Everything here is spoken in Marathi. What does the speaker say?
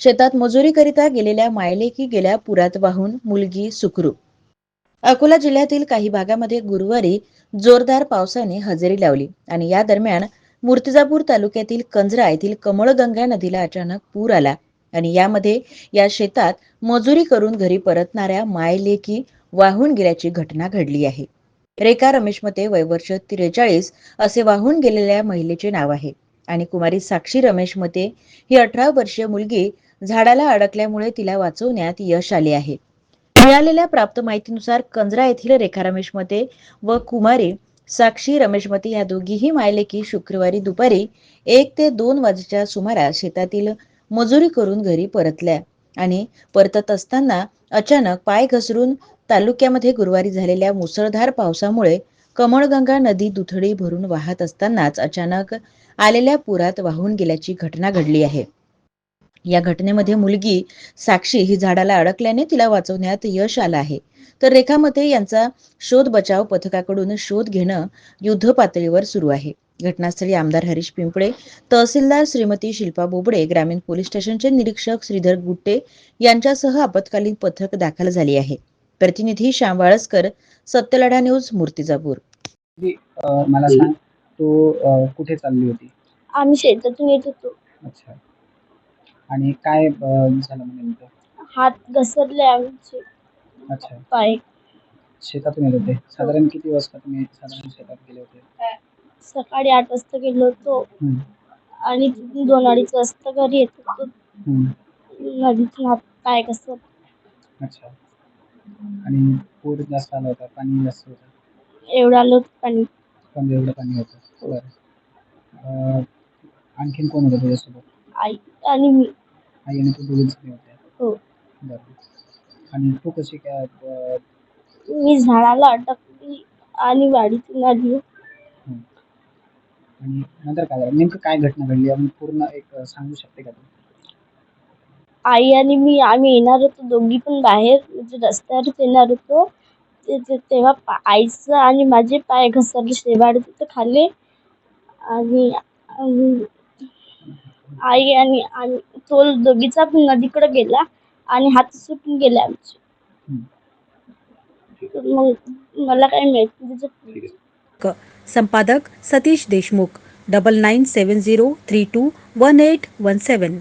शेतात मजुरीकरिता गेलेल्या मायलेकी गेल्या पुरात वाहून मुलगी सुखरू. अकोला जिल्ह्यातील काही भागामध्ये गुरुवारी जोरदार पावसाने हजेरी लावली आणि या दरम्यान मूर्तिजापूर तालुक्यातील कंजरा येथील कमळगंगा नदीला अचानक पूर आला आणि यामध्ये या शेतात मजुरी करून घरी परतणाऱ्या मायलेकी वाहून गेल्याची घटना घडली आहे. रेखा रमेश मते वयवर्ष त्रेचाळीस असे वाहून गेलेल्या महिलेचे नाव आहे आणि कुमारी साक्षी रमेश मते ही अठरा वर्षीय मुलगी झाडाला अडकल्यामुळे तिला वाचवण्यात यश आले आहे. मिळालेल्या प्राप्त माहितीनुसार कंजरा येथील रेखा रमेश मते व कुमारी साक्षी रमेश मते या दोघीही मायलेकी शुक्रवारी दुपारी एक ते दोन वाजेच्या सुमारास शेतातील मजुरी करून घरी परतल्या आणि परतत असताना अचानक पाय घसरून तालुक्यामध्ये गुरुवारी झालेल्या मुसळधार पावसामुळे कमळगंगा नदी दुथडी भरून वाहत असतानाच अचानक आलेल्या पुरात वाहून गेल्याची घटना घडली आहे. या घटनेमध्ये मुलगी साक्षी ही झाडाला अडकल्याने तिला वाचवण्यात यश आलं आहे. तर रेखा मते यांचा शोध बचाव पथकाकडून शोध घेणं युद्ध पातळीवर सुरू आहे. घटनास्थळी आमदार हरीश पिंपळे तहसीलदार श्रीमती शिल्पा बोबडे ग्रामीण पोलीस स्टेशनचे निरीक्षक श्रीधर गुट्टे यांच्यासह आपत्कालीन पथक दाखल झाले आहे. प्रतिनिधी श्याम वाळसकर सत्यलढा न्यूज मूर्तिजापूर. मला सांग तू कुठे चालली होती? आम्ही शेतातून येत होतो. अच्छा. आणि काय अ, झालं म्हणजे नेमकं? हात घसरले आमचे. अच्छा. पाय. शेतातून येत होते. साधारण किती वाजता तुम्ही साधारण शेतात गेले होते? सकाळी आठ वाजता गेलो होतो. हम्म, आणि तिथून दोन अडीच वाजता घरी येत होतो. हम्म, नदीतून हात पाय घसर अच्छा. आणि पूर जास्त आला होता पाणी जास्त होतं? एवढं आलं होतं पाणी. पण एवढं पाणी होतं. बरं. अ, आणखीन कोण होतं तुझ्यासोबत? आई आणि मी. आई आणि तू दोघीच होत्या हो. बरं. आणि तू कशी काय अ, मी झाडाला अटकली आणि वाडीतून आली. हम्म. आणि नंतर काय झालं? नेमकं काय घटना घडली? आपण पूर्ण एक अ, सांगू शकते का तू? आई आणि मी आम्ही येणार होतो दोघी पण बाहेर. म्हणजे रस्त्यावरच येणार होतो. ते- ते- तेव्हा पा- आईचं आणि माझे पाय घसरले. शेवाळ तिथं खाली. आणि आणि आई आणि आणि तो दोघीचा नदीकडे गेला आणि हात सुटून गेले आमचे. मग मला काय माहीत क संपादक Satish Deshmukh double nine seven zero three two one eight one seven.